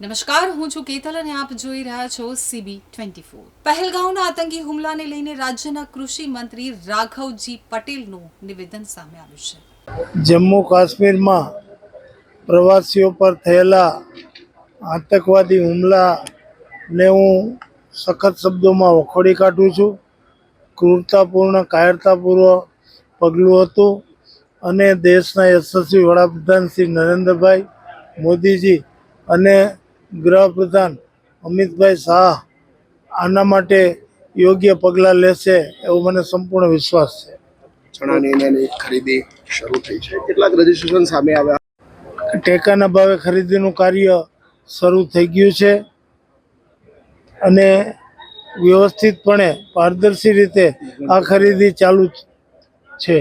નમસ્કાર હું છું કેતલ અને આપ જોઈ રહ્યા છો સીબી ટ્વેન્ટી ફોર પહેલગાંવના આતંકી હુમલાને લઈને રાજ્યના કૃષિ મંત્રી રાઘવજી પટેલનું નિવેદન સામે આવ્યું છે જમ્મુ કાશ્મીરમાં પ્રવાસીઓ પર થયેલા આતંકવાદી હુમલાને હું સખત શબ્દોમાં વખોડી કાઢું છું ક્રૂરતાપૂર્ણ કાયરતાપૂર્વક પગલું હતું અને દેશના યશસ્વી વડાપ્રધાન શ્રી નરેન્દ્રભાઈ મોદીજી અને ગૃહપ્રધાન અમિતભાઈ શાહ આના માટે યોગ્ય પગલાં લેશે એવો મને સંપૂર્ણ વિશ્વાસ છે. ચણાની એની ખરીદી શરૂ થઈ છે. કેટલાક રજીસ્ટ્રેશન સામે આવ્યા. ટેકાના ભાવે ખરીદીનું કાર્ય શરૂ થઈ ગયું છે અને વ્યવસ્થિતપણે પારદર્શી રીતે આ ખરીદી ચાલુ છે.